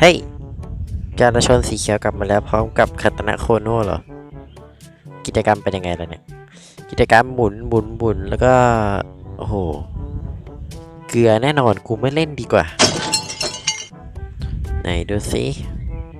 เฮ้ยการชนสีเขียวกลับมาแล้วพร้อมกับคาตนะโคโน่เหรอ กิจกรรมเป็นยังไงล่ะเนี่ย กิจกรรมหมุนหมุนหมุนแล้วก็ โอ้โห เกลือแน่นอนกูไม่เล่นดีกว่า ไหนดูสิ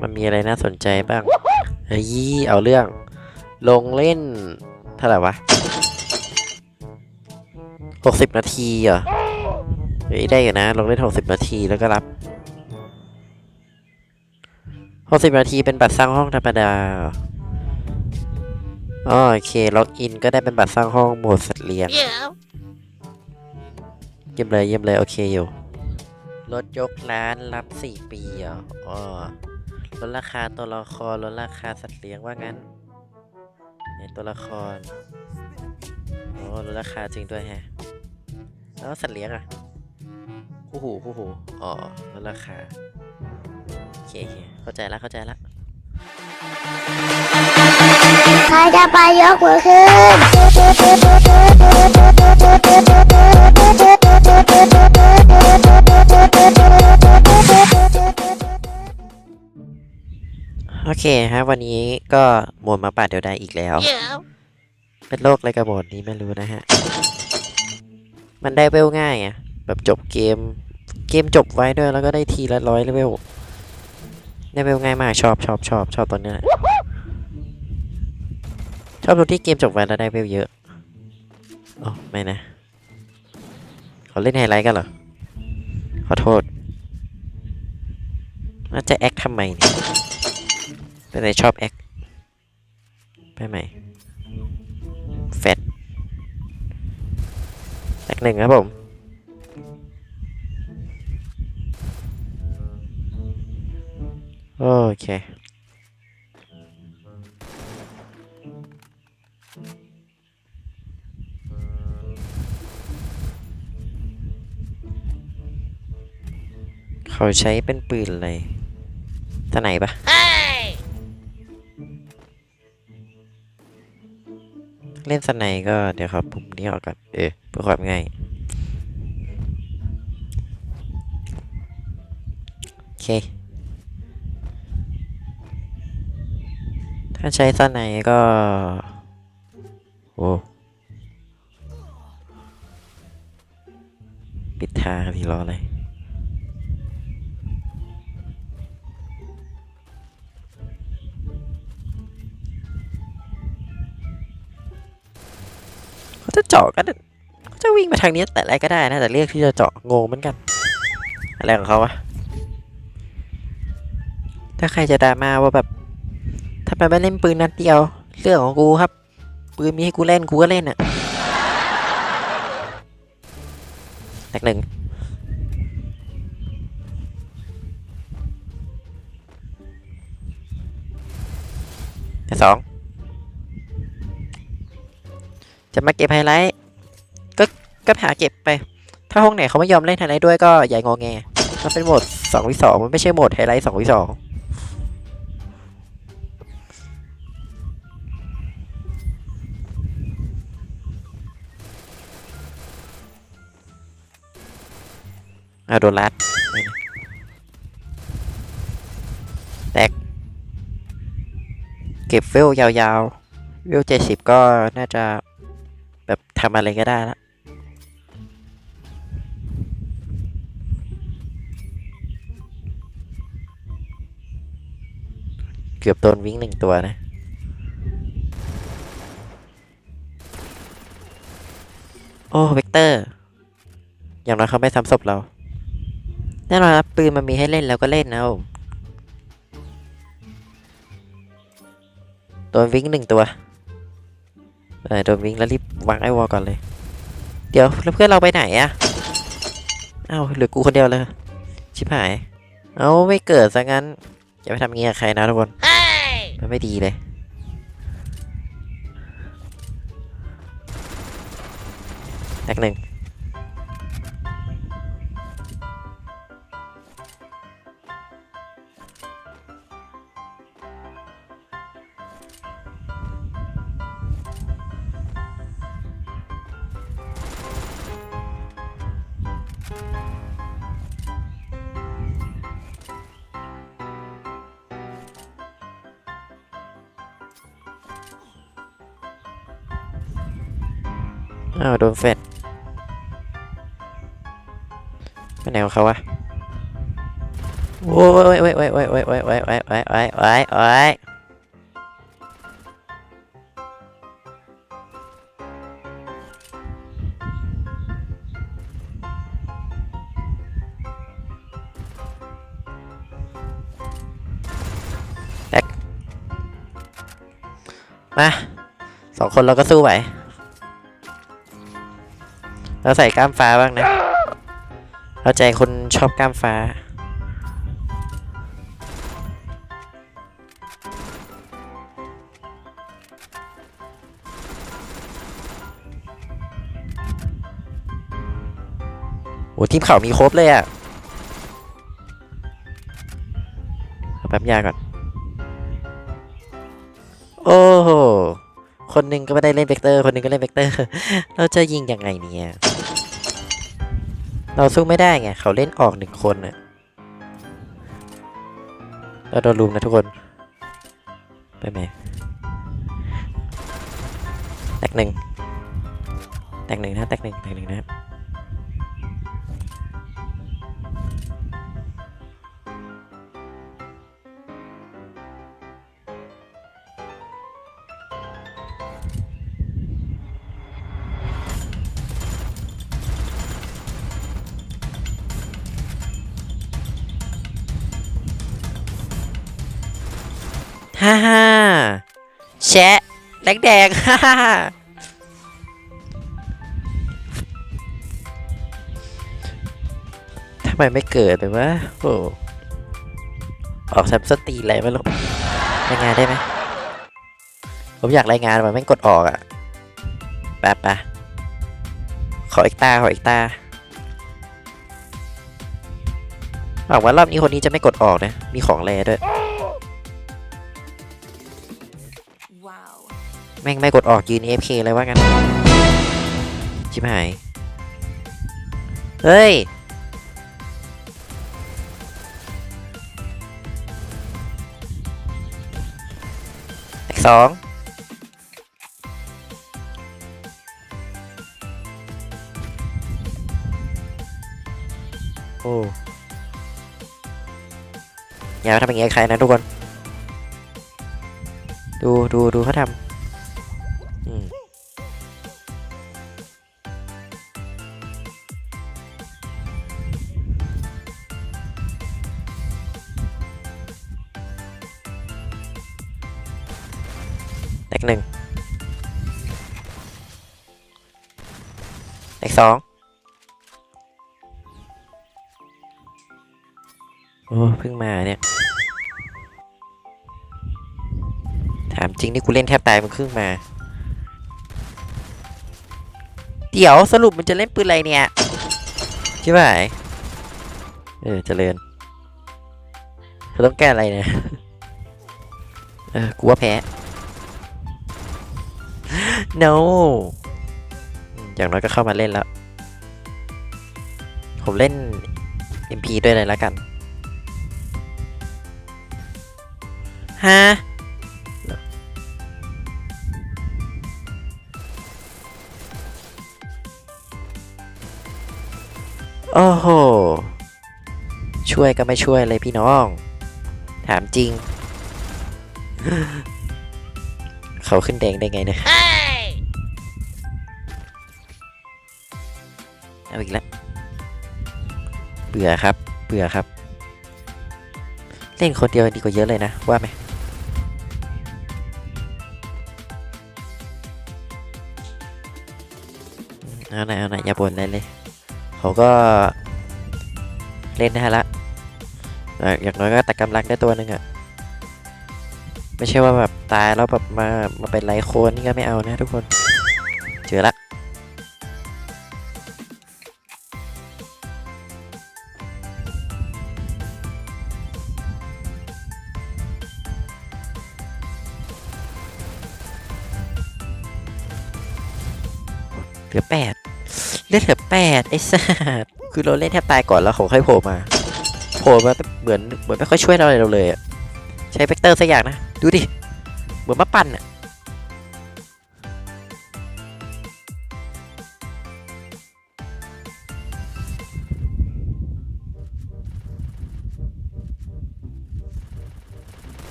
มันมีอะไรน่าสนใจบ้างเฮ้ยเอาเรื่อง ลงเล่นเท่าไหร่วะหกสิบนาทีเหรอเฮ้ยได้อยู่นะ ลงเล่นหกสิบนาทีแล้วก็รับ สิบนาทีเป็นบัตรสร้างห้องธรรมดาเหรออ๋อโอเค ล็อกอินก็ได้เป็นบัตรสร้างห้องโหมดสัตว์เลี้ยงเยี่ยมเลยเยี่ยมเลย โอเคอยู่ลดยกร้านรับ4ปีเหรออ๋อลดราคาตัวละครลดราคาสัตว์เลี้ยงว่างั้นในตัวละครโอ้ลดราคาจริงด้วยแฮะ แล้วสัตว์เลี้ยงอะคู่หูคู่หูอ๋อลดราคาโอ เคโอเคเข้าใจละเข้าใจละใครจะไปยกมือขึ้นโอเคฮะวันนี้ก็โหมดหมาป่าเดียวดายอีกแล้ว เป็นโรคอะไรกับโหมดนี้ไม่รู้นะฮะ มันได้เวลง่ายอะแบบจบเกม เกมจบไว้ด้วยแล้วก็ได้ทีละร้อยเลเวล ได้เวลง่ายมากชอบชอบชอบชอบตัวเนี้ยแหละชอบตรงที่เกมจบไว้แล้วได้เวลเยอะอ๋อไม่นะเขาเล่นไฮไลท์กันเหรอ ขอโทษน่าจะแอคทำไมเนี่ยเป็นไรชอบแอคไปไหมแฟดแอคหนึ่งครับผม โอเค เขาใช้เป็นปืนอะไรท่าไหนปะเล่นสไนก็เดี๋ยวครับปุ่มนี้ออกก่อนเออเพื่อความง่ายโอเค ถ้าใช้สไนก็ โอ้ปิดทางพี่รอเลยเขาจะเจาะกันเขาจะวิ่งมาทางนี้แต่อะไรก็ได้นะ แต่เรียกที่จะเจาะงงเหมือนกัน อะไรของเขาวะ ถ้าใครจะดราม่าว่าแบบ ทำไมไม่เล่นปืนนัดเดียวเรื่องของกูครับ ปืนมีให้กูเล่นกูก็เล่นอะแตกหนึ่งแตกสองจะมาเก็บไฮไลท์ก็ก็หาเก็บไป ถ้าห้องไหนเขาไม่ยอมเล่นไฮไลท์ด้วยก็อย่างงอแงมันเป็นโหมดสองวิสองมันไม่ใช่โหมดไฮไลท์สองวิสอง เอาโดนลัดแตก เก็บเวลยาวๆ เวลเจ็ดสิบก็น่าจะแบบทำอะไรก็ได้ละเกือบโดนวิ่งหนึ่งตัวนะโอ้ เวกเตอร์ อย่างน้อยเขาไม่ซ้ำศพเรา แน่นอนครับปืนมันมีให้เล่นแล้วก็เล่นนะผมโดนวิ่งหนึ่งตัวเออโดนวิ่งแล้วรีบวางไอวอลก่อนเลย เดี๋ยวแล้วเพื่อนเราไปไหนอะเอ้าเหลือกูคนเดียวเลย ชิบหาย เอาไม่เกิดซะงั้น อย่าไปทำงี้กับใครนะทุกคนมันไม่ดีเลยแตกหนึ่ง อ้าวโดนเฟดไปไหนของเขาวะโอ้ยโอ้ยโอ้ยโอ้ยโอ้ยโอ้ยโอ้ยโอ้ยโอ้ยโอ้ยโอ้ยโอ้ยแตกมาสองคนเราก็สู้ไหว เราใส่กล้ามฟ้าบ้างนะเข้าใจคนชอบกล้ามฟ้า โอ้ทีมเขามีครบเลยอะ่ะแป๊บยาก่อน โอ้โหคนหนึ่งก็ไม่ได้เล่นเวกเตอร์ คนหนึ่งก็เล่นเวกเตอร์ เราจะยิงยังไงเนี่ย เราสู้ไม่ได้ไง เขาเล่นออกหนึ่งคนน่ะเราโดนลุมนะทุกคน ไปไหมแตกหนึ่งแตกหนึ่งนะแตกหนึ่งแตกหนึ่งนะครับ ฮ่าฮ่าแชะแดงแดงฮ่าฮ่าทำไมไม่เกิดเลยวะโอ้ออกแซมสตีอะไรไม่รู้รายงานได้ไหมผมอยากรายงานมันไม่กดออกอะแป๊บปะขออีกตา ขออีกตาหวังว่ารอบนี้คนนี้จะไม่กดออกนะ มีของแรด้วย แม่งไม่กดออกยืน AFK เลยว่างั้นชิบหาย เฮ้ย แตกสองโอ้อย่าทำอย่างงี้ใครนะทุกคน ดูดูดูเขาทำ เลขหนึ่งเลขสองโอ้เพิ่งมาเนี่ย ถามจริงนี่กูเล่นแทบตายมันครึ่งมา เดี๋ยวสรุปมันจะเล่นปืนอะไรเนี่ยใช่ไหมเออเจริญเธอต้องแก้อะไรเนี่ย เออ กูว่าแพ้ no อืมอย่างน้อยก็เข้ามาเล่นแล้ว ผมเล่น MP ด้วยเลยแล้วกัน ฮะ โอ้โห ช่วยก็ไม่ช่วยเลยพี่น้อง ถามจริง เขาขึ้นแดงได้ไงเนี่ย เบื่อครับ เบื่อครับ เล่นคนเดียวดีกว่าเยอะเลยนะ ว่าไหมเอาหน่อยเอาหน่อยอย่าบ่นเลยเลยเขาก็เล่นได้ละเอ่ออย่างน้อยก็ตัดกำลังได้ตัวหนึ่งอะไม่ใช่ว่าแบบตายแล้วแบบมามาเป็นไรโคนนี่ก็ไม่เอานะทุกคน เจอละ แปดไอ้สัสคือเราเล่นแทบตายก่อนแล้วเขาค่อยโผล่มาโผล่มาเหมือนเหมือนไม่ค่อยช่วยเราอะไรเราเลยอะใช้เวกเตอร์สักอย่างนะ ดูดิ เหมือนมาปั่นอะ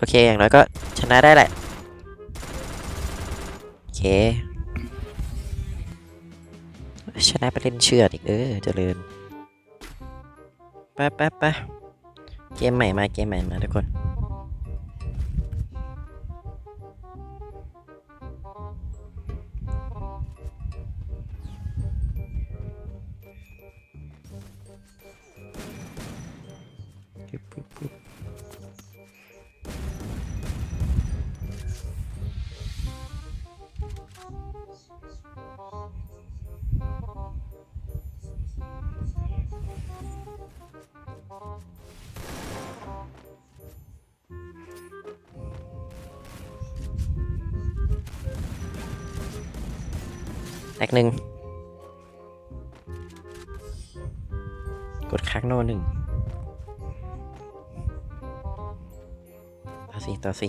โอเค อย่างน้อยก็ชนะได้แหละ โอเค ชนะไปเล่นเชือดอีก เออเจริญไปไปไปเกมใหม่มา เกมใหม่มาทุกคนปึ๊บปึ๊บ แตกหนึ่งกดค้างโน่หนึ่งต่อสิต่อสิ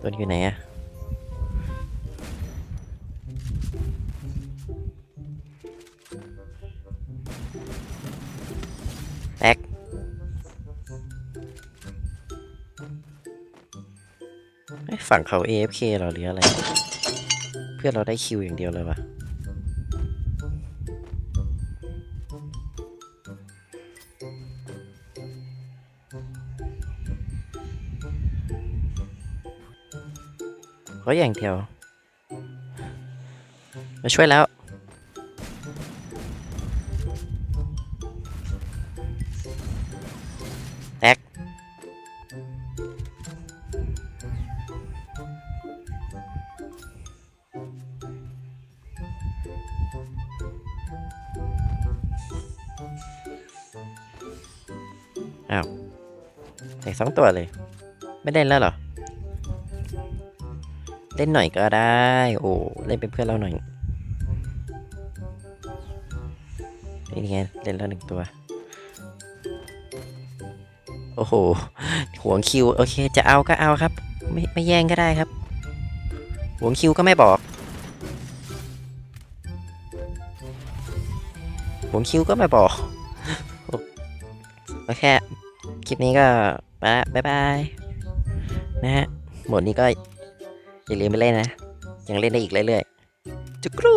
ตัวนี้อยู่ไหนอะแตก ฝั่งเขา AFK เราหรืออะไร เพื่อนเราได้คิวอย่างเดียวเลยวะเขาอย่างเดียว มาช่วยแล้ว แตกสองตัวเลย ไม่เล่นแล้วเหรอ เล่นหน่อยก็ได้ โอ้เล่นเป็นเพื่อนเราหน่อยนี่ไงเล่นแล้วหนึ่งตัว โอ้โหห่วงคิว โอเค จะเอาก็เอาครับ ไม่ไม่แย่งก็ได้ครับห่วงคิวก็ไม่บอกห่วงคิวก็ไม่บอก โอเค คลิปนี้ก็ไปละบ๊ายบายนะฮะหมดนี้ก็อย่าลืมไปเล่นนะ ยังเล่นได้อีกเรื่อยๆจุกรู